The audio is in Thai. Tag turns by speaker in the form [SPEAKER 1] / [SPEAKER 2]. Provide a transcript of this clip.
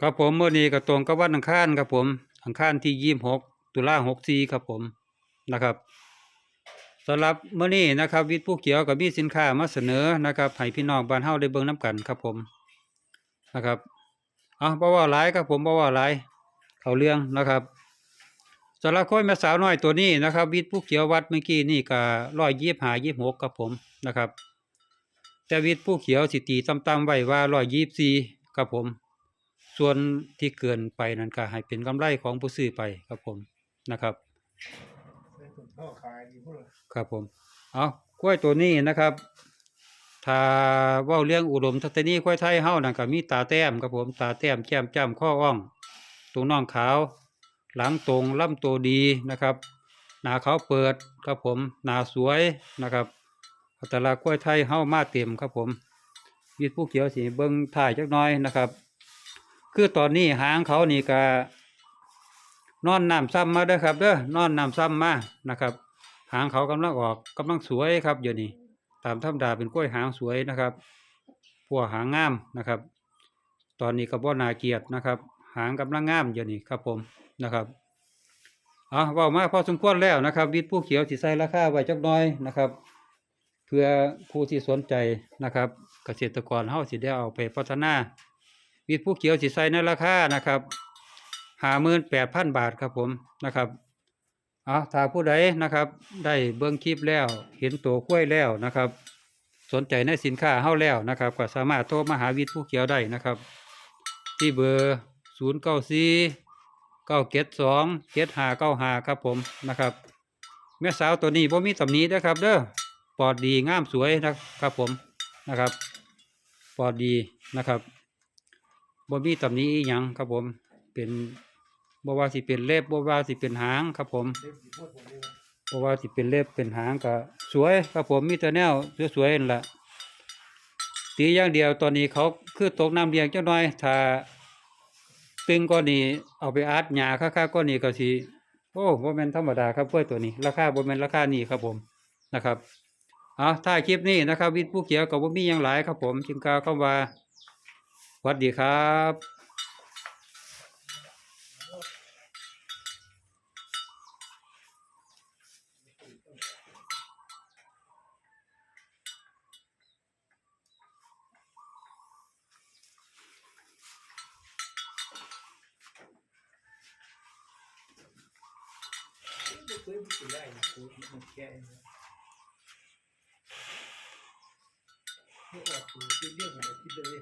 [SPEAKER 1] ครับผมเมื่อนี้ก็ตรงกับวันอังคารครับผม อังคารที่ยี่สิบหกตุลาหกสี่ครับผมนะครับสำหรับเมื่อนี้นะครับ วิทย์ผู้เขียวกับมีสินค้ามาเสนอนะครับให้พี่น้องบ้านเฮาได้เบิ่งน้กันครับผมนะครับเอาบ่ว่าหลายครับผมบ่ว่าหลายเขาเรื่องนะครับสำหรับคนแม่สาวน้อยตัวนี้นะครับ วิทย์ผู้เขียววัดเมื่อกี้นี่ก็ร้อยยี่สิบห้ายี่สิบหกครับผมนะครับแต่วิทย์ผู้เขียวสิตีต่ำๆไว้ว่าร้อยยี่สิบสี่ครับผม ส่วนที่เกินไปนั้นก็ให้เป็นกำไรของผู้ซื้อไปครับผมนะครับครับผมเอากล้วยตัวนี้นะครับ ถ้าว้าเรื่องอุดมทัศนีกล้วยไทยเฮ้านั่นก็มีตาแต้มครับผมตาแต้มแก้มจ้ำข้ออ่องตรงน่องขาว หลังตรงลำตัวดีนะครับ หน้าขาวเปิดครับผมหนาสวยนะครับอัตลักษณ์กล้วยไทยเฮ้ามาเต็มครับผมวิทย์ผู้เขียวสีเบิ่งถ่ายจักน้อยนะครับ คือตอนนี้หางเขานี่ก็นอนน้ำซ้ำมาเด้อครับเด้อนอนน้ำซ้ำมานะครับ หางเขากำลังออกกำลังสวยครับเดี๋ยวนี้ตามธรรมดาเป็นกล้วยหางสวยนะครับพวกหางงามนะครับ ตอนนี้ก็บ่นาเกียดนะครับ หางกำลังงามเดี๋ยวนี้ครับผมนะครับเอาเว้ามาพอสมควรแล้วนะครับวิทย์ผู้เขียวสิใส่ราคาไว้จักน่อยนะครับ เพื่อผู้ที่สนใจนะครับ เกษตรกรเฮาสิได้เอาไปพัฒนา วิทย์ผู้เขียวสิใส่ในราคานะครับห้าหมื่นแปดพันบาทครับผมนะครับเอาถ้าผู้ใดนะครับ ได้เบิ่งคลิปแล้ว เห็นตัวกล้วยแล้วนะครับ สนใจในสินค้าเฮาแล้วนะครับ ก็สามารถโทรมาหาวิทย์ผู้เขียวได้นะครับ ที่เบอร์ศูนย์เก้าสี่เก้าเจ็ดสองเจ็ดห้าเก้าห้าครับผมนะครับ แม่สาวตัวนี้บ่มีตำหนินะครับเด้อปอดดีงามสวยนะครับผมนะครับ ปอดดีนะครับ บ่มีตำหนี้อีหยังครับผมเป็นบ่ว่าสิเป็นเล็บบ่ว่าสิเป็นหางครับผม
[SPEAKER 2] บ่ว่า
[SPEAKER 1] สิเป็นเล็บเป็นหางก็สวยครับผมมีแต่แนวสวยๆนั่นล่ะตีอย่างเดียวตอนนี้เขาคือตกน้ำเลี้ยงเจังน้อย ถ้าตึงก็นี่เอาไปอัดหญ้าค่าก็นี่ก็สิโอ้บ่แม่นธรรมดาครับกล้วยตัวนี้ ราคาบ่แม่นราคานี้ครับผมนะครับเอาถ้าคลิปนี้นะครับวิทย์ผู้เขียวก็บ่มีหยังหลายครับผมจึงกล่าวคำว่า วัสดีครับ
[SPEAKER 2] ไม่เคยพูดได้นะกูมันแก่เนะไม่ออกกูที่เรื่องอะไรที่เลย